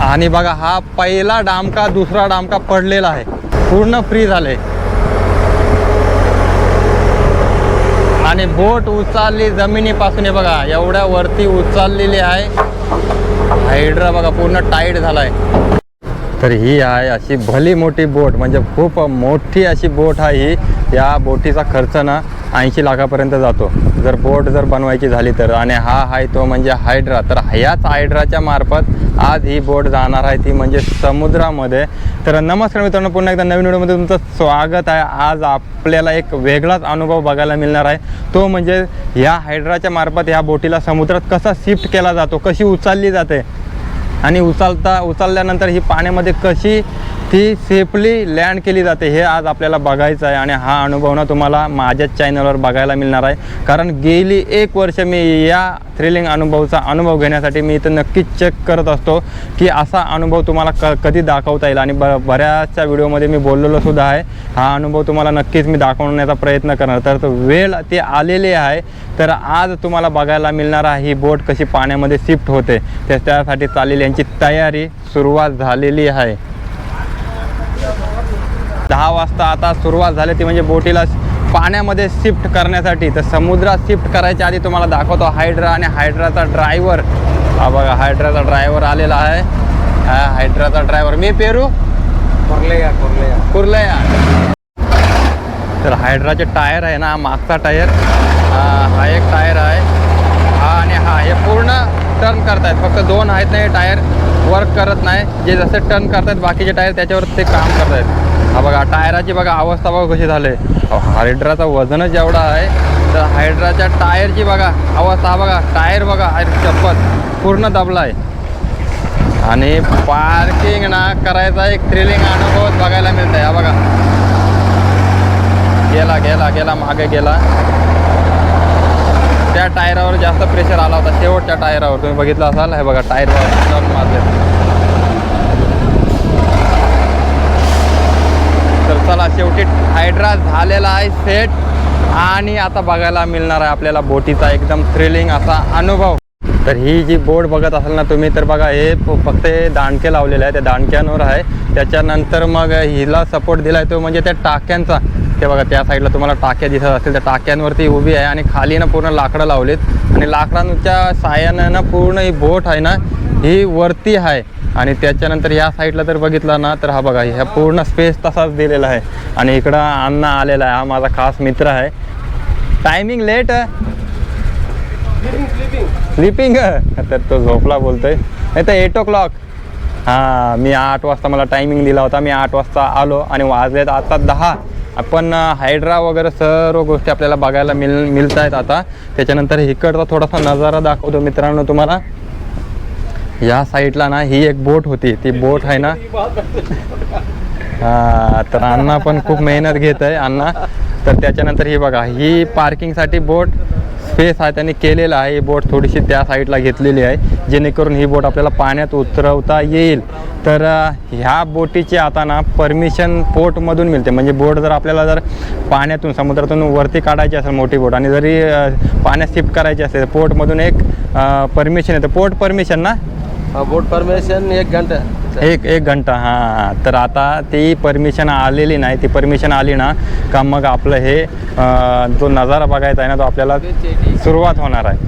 आणि बघा हा पहिला डामका दुसरा डामका पडलेला आहे. पूर्ण फ्री झाले. आणि बोट उचलली जमिनीपासून हे बघा एवढ्या वरती उचललेली आहे. हायड्रा बघा पूर्ण टाईट झाला आहे तर ही आहे अशी भली मोठी बोट म्हणजे खूप मोठी अशी बोट आहे ही. या बोटीचा खर्च ना ऐंशी लाखापर्यंत जातो. जर बोट जर बनवायची झाली तर. आणि हा आहे तो म्हणजे हायड्रा. तर ह्याच हायड्राच्या मार्फत आज ही बोट जाणार आहे ती म्हणजे समुद्रामध्ये. तर नमस्कार मित्रांनो पुन्हा एकदा नवीन व्हिडिओमध्ये तुमचं स्वागत आहे. आज आपल्याला एक वेगळाच अनुभव बघायला मिळणार आहे. तो म्हणजे ह्या हायड्राच्या मार्फत ह्या बोटीला समुद्रात कसा शिफ्ट केला जातो कशी उचलली जाते आणि उचलता उचलल्यानंतर ही पाण्यामध्ये कशी ती सेफली लँड केली जाते हे आज आपल्याला बघायचं आहे आणि हा अनुभव ना तुम्हाला माझ्याच चॅनलवर बघायला मिळणार आहे. कारण गेली एक वर्ष मी या थ्रिलिंग अनुभवचा अनुभव घेण्यासाठी मी इथं नक्कीच चेक करत असतो की असा अनुभव तुम्हाला क कधी दाखवता येईल. आणि ब बऱ्याचशा व्हिडिओमध्ये मी बोललेलो सुद्धा आहे हा अनुभव तुम्हाला नक्कीच मी दाखवण्याचा प्रयत्न करणार. तर वेळ ती आलेली आहे तर आज तुम्हाला बघायला मिळणार आहे ही बोट कशी पाण्यामध्ये शिफ्ट होते. त्या त्यासाठी चाललेली यांची तयारी सुरुवात झालेली आहे. दहा वाजता आता सुरुवात झाली ती म्हणजे बोटीला पाण्यामध्ये शिफ्ट करण्यासाठी. तर समुद्रात शिफ्ट करायच्या आधी तुम्हाला दाखवतो हायड्रा आणि हायड्राचा ड्रायव्हर. हा बघा हायड्राचा ड्रायव्हर आलेला आहे. हा हायड्राचा ड्रायव्हर. मी पेरू? कोरलेया कोरलेया. कुर्लया. तर हायड्राचे टायर आहे ना मागचा टायर. हा एक टायर आहे. हा आणि हा हे पूर्ण टर्न करतायत. फक्त दोन आहेत ना हे टायर. वर्क करत नाही. जे जसे टर्न करतात बाकीचे टायर त्याच्यावर ते काम करतायत. हा बघा टायराची बघा अवस्था बघा कशी झाली हायड्राचा वजनच एवढा आहे. तर हायड्राच्या टायरची बघा अवस्था हा बघा टायर बघा चप्पत पूर्ण दबला आहे आणि पार्किंग ना करायचा एक थ्रिलिंग अनुभव बघायला मिळत आहे हा बघा. गेला गेला गेला मागे गेला. त्या टायरावर जास्त प्रेशर आला होता. शेवटच्या टायरावर. तुम्ही बघितलं असाल? हे बघा टायर मारले तर चला शेवटी हायड्रा झालेला आहे सेट आणि आता बघायला मिळणार आहे आपल्याला बोटीचा एकदम थ्रिलिंग असा अनुभव. तर ही जी बोर्ड बघत असाल ना तुम्ही तर बघा हे फक्त हे दांडके लावलेले आहे त्या दांडक्यांवर आहे. त्याच्यानंतर मग हिला सपोर्ट दिला आहे तो म्हणजे त्या टाक्यांचा. ते बघा त्या साईडला तुम्हाला टाक्या दिसत असतील. त्या टाक्यांवरती उभी आहे आणि खाली ना पूर्ण लाकडं लावलीत. आणि लाकडांच्या साह्यानं ना पूर्ण ही बोट आहे ना ही वरती आहे. आणि त्याच्यानंतर ह्या साईडला जर बघितलं ना तर हा बघा ह्या पूर्ण स्पेस तसाच दिलेला आहे. आणि इकडं अण्णा आलेला आहे हा माझा खास मित्र आहे. टायमिंग लेट स्लिपिंग तर तो झोपला बोलतोय. नाही तर एट ओ क्लॉक हां मी आठ वाजता मला टायमिंग दिला होता. मी आठ वाजता आलो आणि वाजलेत आता दहा. आपण हायड्रा वगैरे सर्व गोष्टी आपल्याला बघायला मिळ मिळत आहेत आता. त्याच्यानंतर इकडचा थोडासा नजारा दाखवतो मित्रांनो तुम्हाला. या साईडला ना ही एक बोट होती. ती बोट आहे ना. हा तर अण्णा पण खूप मेहनत घेत आहे अण्णा. तर त्याच्यानंतर ही बघा ही पार्किंगसाठी बोट. स्पेस आहे त्यांनी केलेलं आहे. ही बोट थोडीशी त्या साईडला घेतलेली आहे. जेणेकरून ही बोट आपल्याला पाण्यात उतरवता येईल. तर ह्या बोटीची आता ना परमिशन पोर्टमधून मिळते. म्हणजे बोट जर आपल्याला जर पाण्यातून समुद्रातून वरती काढायची असेल मोठी बोट आणि जरी पाण्यात शिफ्ट करायची असेल पोर्टमधून एक परमिशन येतं. पोर्ट परमिशन ना बोट परमिशन एक घंटा. एक एक घंटा हां. तर आता ती परमिशन आलेली नाही. ती परमिशन आली ना का मग आपलं हे जो नजारा बघायचा आहे ना तो आपल्याला सुरुवात होणार आहे.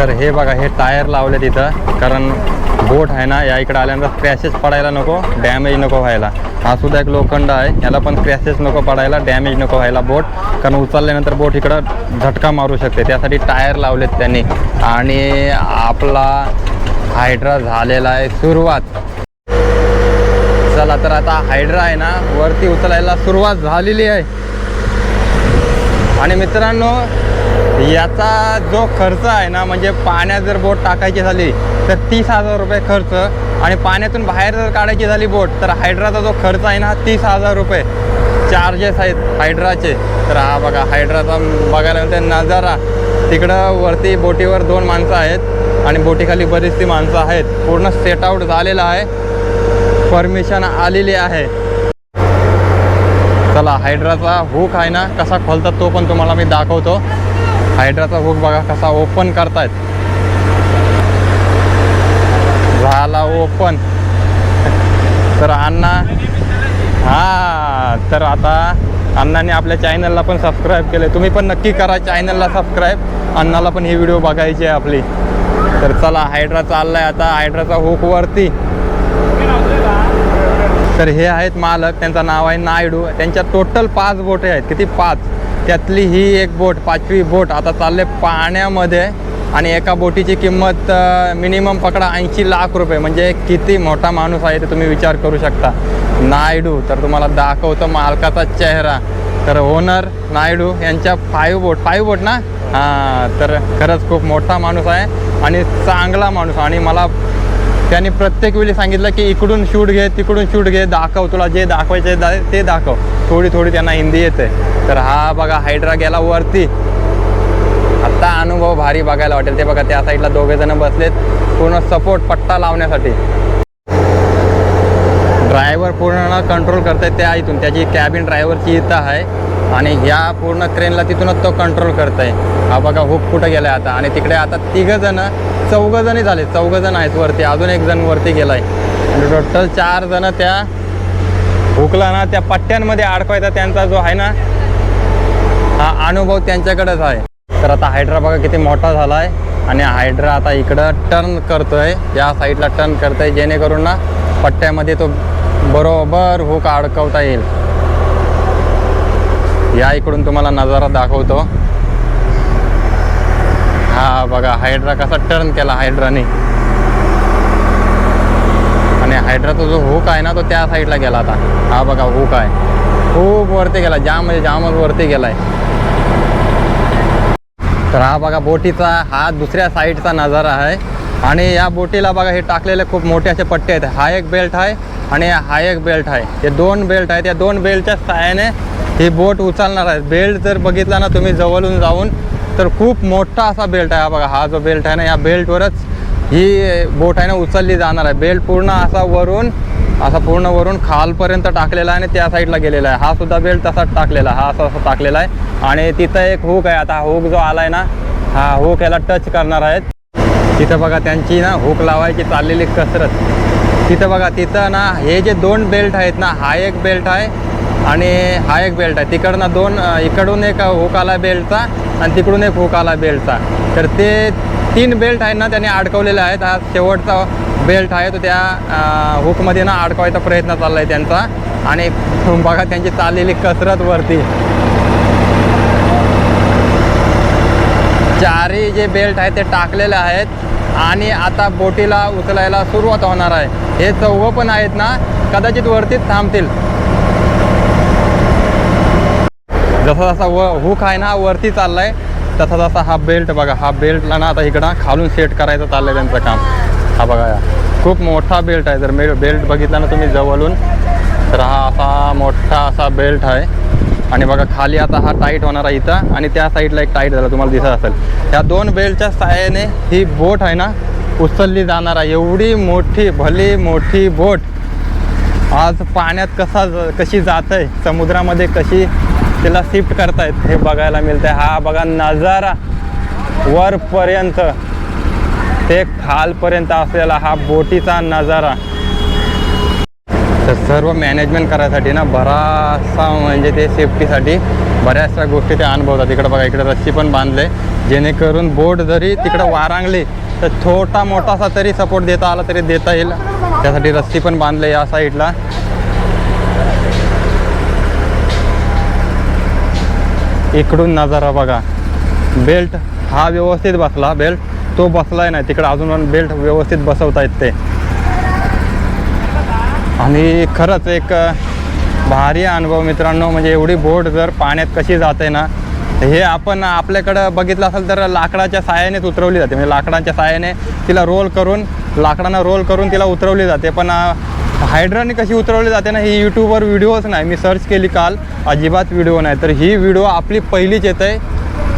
तर हे बघा हे टायर लावले तिथं. कारण बोट आहे ना या इकडे आल्यानंतर क्रॅशेस पडायला नको डॅमेज नको व्हायला. हा सुद्धा एक लोखंड आहे. याला पण क्रॅशेस नको पडायला डॅमेज नको व्हायला बोट. कारण उचलल्यानंतर बोट इकडं झटका मारू शकते. त्यासाठी टायर लावलेत त्यांनी. आणि आपला हायड्रा झालेला आहे सुरुवात. चला तर आता हायड्रा आहे ना वरती उचलायला सुरुवात झालेली आहे. आणि मित्रांनो याचा जो खर्च आहे ना म्हणजे पाण्यात जर बोट टाकायची झाली तर तीस हजार रुपये खर्च. आणि पाण्यातून बाहेर जर काढायची झाली बोट तर हायड्राचा जो खर्च आहे ना तीस हजार रुपये. चार्जेस आहेत हायड्राचे. तर हा बघा हायड्राचा बघायला मिळते नजारा. तिकडं वरती बोटीवर दोन माणसं आहेत आणि बोटीखाली बरीचशी माणसं आहेत. पूर्ण सेट आउट झालेलं आहे. परमिशन आलेली आहे. चला हायड्राचा हुक आहे ना कसा खोलतात तो पण तुम्हाला मी दाखवतो. हायड्राचा हुक बघा कसा ओपन करतायत. झाला ओपन. तर अण्णा हा तर आता अण्णाने आपल्या चॅनलला पण सबस्क्राईब केले तुम्ही पण नक्की करा चॅनलला सबस्क्राईब. अण्णाला पण ही व्हिडिओ बघायची आहे आपली. तर चला हायड्रा चाललाय आता. हायड्राचा हुक वरती. तर हे आहेत मालक. त्यांचं नाव आहे नायडू. त्यांच्या टोटल पाच बोटे आहेत. किती? पाच. त्यातली ही एक बोट पाचवी बोट आता चालले पाण्यामध्ये आणि एका बोटीची किंमत मिनिमम पकडा ऐंशी लाख रुपये. म्हणजे किती मोठा माणूस आहे ते तुम्ही विचार करू शकता. नायडू तर तुम्हाला दाखवतो मालकाचा चेहरा. तर ओनर नायडू यांच्या फाईव्ह बोट फाईव्ह बोट ना? हां तर खरंच खूप मोठा माणूस आहे आणि चांगला माणूस. आणि मला त्यांनी प्रत्येक वेळी सांगितलं की इकडून शूट घे तिकडून शूट घे दाखव तुला जे दाखवायचे दा ते दाखव. थोडी थोडी त्यांना हिंदी येते. तर हा बघा हायड्रा गेला वरती. आत्ता अनुभव भारी बघायला वाटेल. ते बघा त्या साईडला दोघे जण बसलेत. पूर्ण सपोर्ट पट्टा लावण्यासाठी. ड्रायव्हर पूर्ण कंट्रोल करतायत त्या इथून. त्याची कॅबिन ड्रायव्हरची इथं आहे. आणि ह्या पूर्ण क्रेनला तिथूनच तो कंट्रोल करतोय. हा बघा हुक कुठं गेलाय आता. आणि तिकडे आता तिघं जण चौघं जणी झाले. चौघं जण आहेत वरती. अजून एक जण वरती गेलाय. आणि टोटल चार जण त्या हुकला ना त्या पट्ट्यांमध्ये अडकवायचा त्यांचा जो आहे ना हा अनुभव त्यांच्याकडेच आहे. तर आता हायड्रा बघा किती मोठा झाला आहे आणि हायड्रा आता इकडं टर्न करतोय. या साईडला टर्न करतोय जेणेकरून ना पट्ट्यामध्ये तो बरोबर हुक अडकवता येईल. या इकडून तुम्हाला नजारा दाखवतो. हा बघा हायड्रा कसा टर्न केला हायड्राने आणि हायड्राचा जो हुक आहे ना तो त्या साईडला गेला आता. हा बघा हुक आहे. खूप वरती गेला जाम म्हणजे जामच वरती गेलाय. तर हा बघा बोटीचा हा दुसऱ्या साईडचा नजारा आहे. आणि या बोटीला बघा हे टाकलेले खूप मोठे असे पट्टे आहेत. हा एक बेल्ट आहे आणि हा एक बेल्ट आहे. हे दोन बेल्ट आहेत. या दोन बेल्टच्या सहाय्याने ही बोट उचलणार आहे. बेल्ट जर बघितला ना तुम्ही जवळून जाऊन तर खूप मोठा असा बेल्ट आहे. हा बघा हा जो बेल्ट आहे ना या बेल्टवरच ही बोट आहे ना उचलली जाणार आहे. बेल्ट पूर्ण असा वरून असा पूर्ण वरून खालपर्यंत टाकलेला आहे आणि त्या साईडला गेलेला आहे. हा सुद्धा बेल्ट तसाच टाकलेला हा असा असा टाकलेला आहे. आणि तिथं एक हुक आहे. आता हा हुक जो आहे ना हा हुक याला टच करणार आहेत. तिथं बघा त्यांची ना हुक लावायची चाललेली कसरत. तिथं बघा तिथं ना हे जे दोन बेल्ट आहेत ना हा एक बेल्ट आहे. आणि हा एक बेल्ट आहे. तिकडनं दोन इकडून एक हुक आला बेल्टचा आणि तिकडून एक हुक आला बेल्टचा तर ते तीन बेल्ट आहेत ना त्यांनी अडकवलेले आहेत. हा शेवटचा बेल्ट आहे तो त्या हुकमध्ये ना अडकवायचा प्रयत्न चालला आहे त्यांचा. आणि बघा त्यांची चाललेली कसरत वरती. चारही जे बेल्ट आहे ते टाकलेले आहेत. आणि आता बोटीला उचलायला सुरुवात होणार आहे. हे चौघं पण आहेत ना कदाचित वरतीच थांबतील. जसा जसा व हुक आहे ना वरती चाललाय तसा तसा हा बेल्ट बघा हा बेल्टला ना आता इकडं खालून सेट करायचं चाललंय त्यांचं काम. हा बघा या. खूप मोठा बेल्ट आहे. जर मे बेल्ट बघितला ना तुम्ही जवळून तर हा असा मोठा असा बेल्ट आहे. आणि बघा खाली आता हा टाईट होणार आहे इथं आणि त्या साईडला एक टाईट झाला तुम्हाला दिसत असेल. ह्या दोन बेल्टच्या सहाय्याने ही बोट आहे ना उचलली जाणार आहे. एवढी मोठी भली मोठी बोट आज पाण्यात कसा ज- कशी जात आहे समुद्रामध्ये कशी तिला शिफ्ट करतायत. हे बघायला मिळतंय. हा बघा नजारा वरपर्यंत. ते खालपर्यंत असलेला हा बोटीचा नजारा. तर सर्व मॅनेजमेंट करायसाठी ना बराचसा म्हणजे ते सेफ्टीसाठी बऱ्याचशा गोष्टी ते अनुभवतात. इकडं बघा इकडे रस्सी पण बांधले जेणेकरून बोट जरी तिकडं वारांगली तर छोटा मोठासा तरी सपोर्ट देता आला तरी देता येईल. त्यासाठी रस्सी पण बांधले या साईडला इकडून नजारा बघा. बेल्ट हा व्यवस्थित बसला. बेल्ट तो बसलाय नाही. तिकडं अजून पण बेल्ट व्यवस्थित बसवतायत ते. आणि खरंच एक भारी अनुभव मित्रांनो. म्हणजे एवढी बोट जर पाण्यात कशी जाते ना हे आपण आपल्याकडं बघितलं असेल तर लाकडाच्या साहाय्यानेच उतरवली जाते. म्हणजे लाकडाच्या साहाय्याने तिला रोल करून लाकडांना रोल करून तिला उतरवली जाते. पण हायड्राने कशी उतरवली जाते ना ही यूट्यूबवर व्हिडिओच नाही. मी सर्च केली काल अजिबात व्हिडिओ नाही. तर ही व्हिडिओ आपली पहिलीच येत. आहे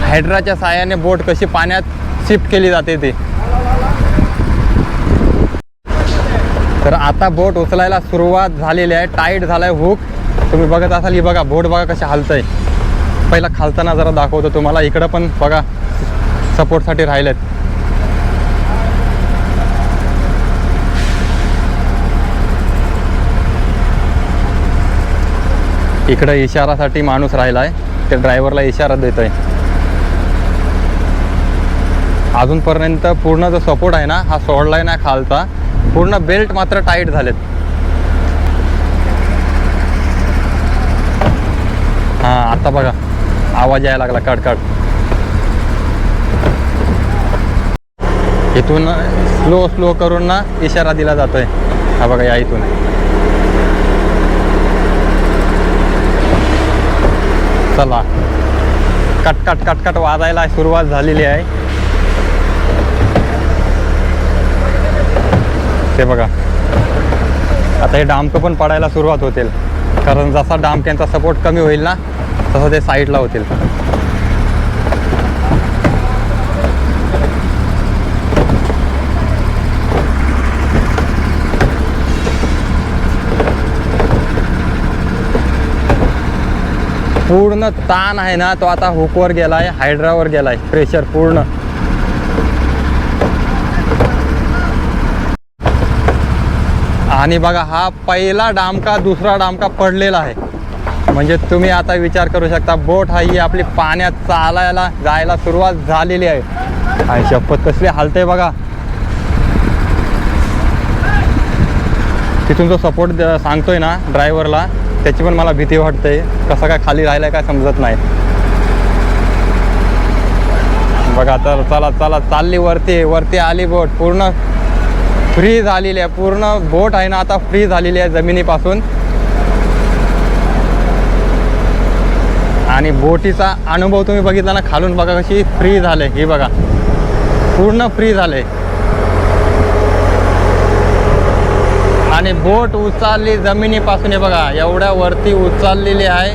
हायड्राच्या साहाय्याने बोट कशी पाण्यात शिफ्ट केली जाते ते. तर आता बोट उचलायला सुरुवात झालेली आहे. टाईट झालाय हुक तुम्ही बघत असाल ही बघा बोट बघा कशी हलतंय. पहिला खालताना जरा दाखवतो तुम्हाला. इकडं पण बघा सपोर्टसाठी राहिलेत. इकडं इशारासाठी माणूस राहिला आहे ते ड्रायव्हरला इशारा देत आहे अजूनपर्यंत पूर्ण जो सपोर्ट आहे ना हा सोडला आहे ना खालचा. पूर्ण बेल्ट मात्र टाईट झालेत. हां आता बघा. आवाज यायला लागला. कडकड इथून स्लो स्लो करून ना इशारा दिला जातोय. हा बघा या इथून. चला. कटकट कटकट वाजायला सुरुवात झालेली आहे. ते बघा. आता हे डामकं पण पडायला सुरुवात होतील. कारण जसा डामक्यांचा सपोर्ट कमी होईल ना तसं ते साईडला होतील. पूर्ण ताण आहे ना तो आता हुकवर गेलाय हायड्रावर गेलाय. प्रेशर पूर्ण. आणि बघा हा पहिला डामका दुसरा डामका पडलेला आहे. म्हणजे तुम्ही आता विचार करू शकता बोट हा ही आपली पाण्यात चालायला जायला सुरुवात झालेली आहे. आणि शपथ कसली हालते बघा. तिथून जो सपोर्ट सांगतोय ना ड्रायव्हरला त्याची पण मला भीती वाटते. कसं काय खाली राहिलाय काय समजत नाही. बघा तर चला चला चालली वरती वरती आली बोट. पूर्ण फ्री झालेली आहे. पूर्ण बोट आहे ना आता फ्री झालेली आहे जमिनीपासून. आणि बोटीचा अनुभव तुम्ही बघितला ना खालून बघा कशी फ्री झाले. ही बघा. पूर्ण फ्री झाले. आणि बोट उचलली जमिनीपासून. हे बघा एवढ्या वरती उचललेली आहे.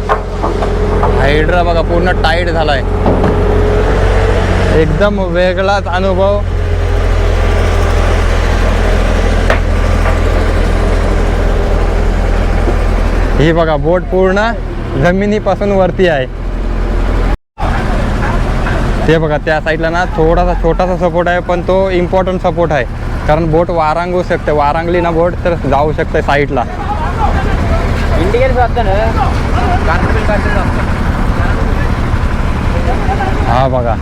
हायड्रा बघा पूर्ण टाईट झालाय. एकदम वेगळाच अनुभव. ही बघा बोट पूर्ण जमिनीपासून वरती आहे. ते बघा त्या साईडला ना थोडासा छोटासा सपोर्ट आहे पण तो इम्पॉर्टंट सपोर्ट आहे. कारण बोट वारांगू शकते. वारांगली ना बोट तर जाऊ शकते साईडला. हा बघा.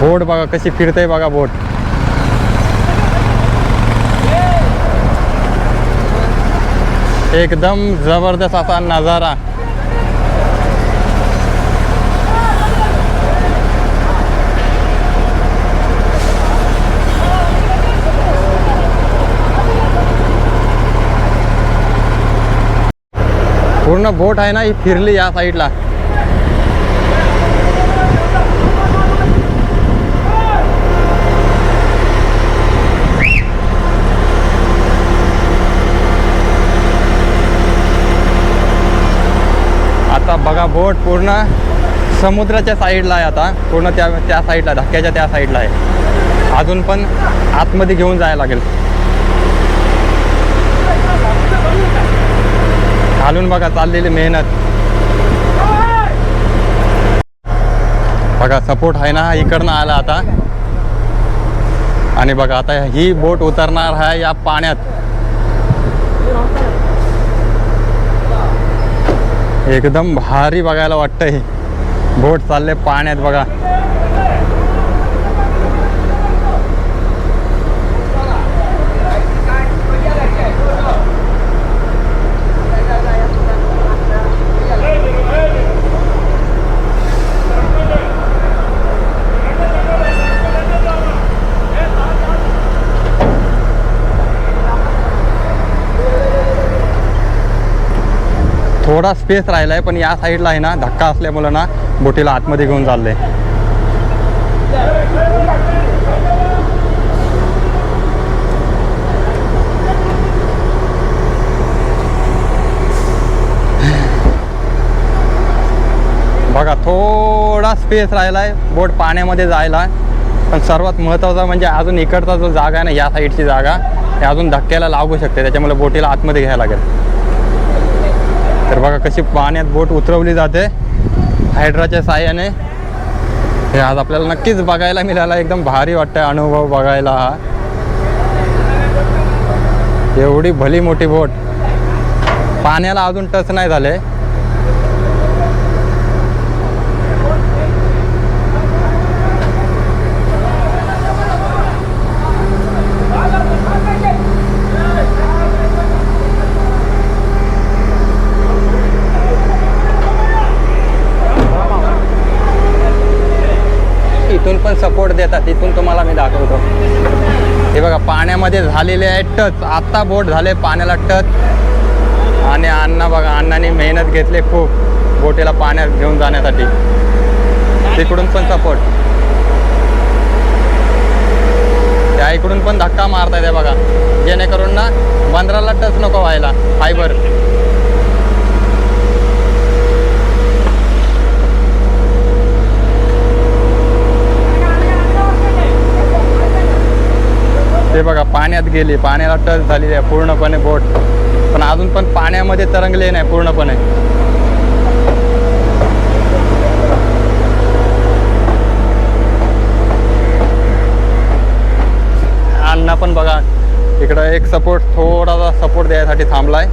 बोट बघा कशी फिरते बघा बोट. एकदम जबरदस्त असा नजारा. पूर्ण बोट आहे ना ही फिरली या साईडला आता बघा बोट पूर्ण समुद्राच्या साईडला आहे आता. पूर्ण त्या त्या साईडला धक्क्याच्या त्या साईडला आहे. अजून पण आतमध्ये घेऊन जायला लागेल. घालून बघा चाललेली मेहनत. बघा सपोर्ट आहे ना हा इकडनं आला आता. आणि बघा आता ही बोट उतरणार आहे या पाण्यात. एकदम भारी बघायला वाटतंय. बोट चालले पाण्यात बघा. थोडा स्पेस राहिला आहे पण या साईडला आहे ना धक्का असल्यामुळं ना बोटीला आतमध्ये घेऊन चाललंय बघा थोडा स्पेस राहिला आहे बोट पाण्यामध्ये जायला. पण सर्वात महत्त्वाचा म्हणजे अजून इकडचा जो जागा आहे ना या साईडची जागा अजून धक्क्याला लागू शकते. त्याच्यामुळे बोटीला आतमध्ये घ्यायला लागेल. तर बघा कशी पाण्यात बोट उतरवली जाते. हायड्राच्या साह्याने. हे आज आपल्याला नक्कीच बघायला मिळाला. एकदम भारी वाटतं अनुभव बघायला हा. एवढी भली मोठी बोट. पाण्याला अजून टच नाही झाले. इथून पण सपोर्ट देतात. इथून तुम्हाला मी दाखवतो. हे बघा पाण्यामध्ये झालेले आहे टच. आत्ता बोट झाले पाण्याला टच. आणि अण्णा बघा अण्णाने मेहनत घेतली खूप बोटीला पाण्यात घेऊन जाण्यासाठी. तिकडून पण सपोर्ट त्या इकडून पण धक्का मारता बघा. जेणेकरून ना बंदराला टच नको व्हायला फायबर ते बघा पाण्यात गेली. पाण्याला टच झालेली आहे पूर्णपणे बोट. पण अजून पण पाण्यामध्ये तरंगले नाही पूर्णपणे. अण्णा पण बघा इकडं एक सपोर्ट थोडासा सपोर्ट द्यायसाठी थांबलाय.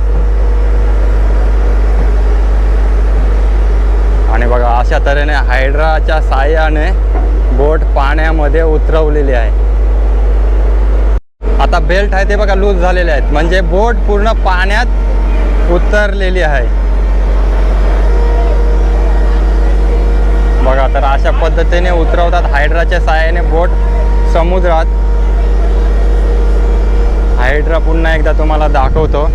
आणि बघा अशा तऱ्हेने हायड्राच्या साह्याने बोट पाण्यामध्ये उतरवलेली आहे. आता बेल्ट आहे ते बघा लूज झालेले आहेत. म्हणजे बोट पूर्ण पाण्यात उतरलेली आहे. बघा तर अशा पद्धतीने उतरवतात. हायड्राच्या साह्याने बोट समुद्रात. हायड्रा पुन्हा एकदा तुम्हाला दाखवतो.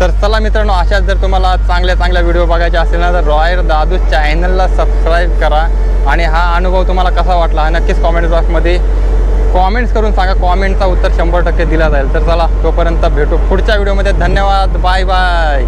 तर चला मित्रांनो अशाच जर तुम्हाला चांगल्या चांगल्या व्हिडिओ बघायचे असेल ना तर रॉयल दादू चॅनलला सबस्क्राईब करा. आणि हा अनुभव तुम्हाला कसा वाटला हा नक्कीच कॉमेंट बॉक्समध्ये कॉमेंट्स करून सांगा. कॉमेंटचा उत्तर शंभर टक्के दिला जाईल. तर चला तोपर्यंत भेटू पुढच्या व्हिडिओमध्ये धन्यवाद. Bye bye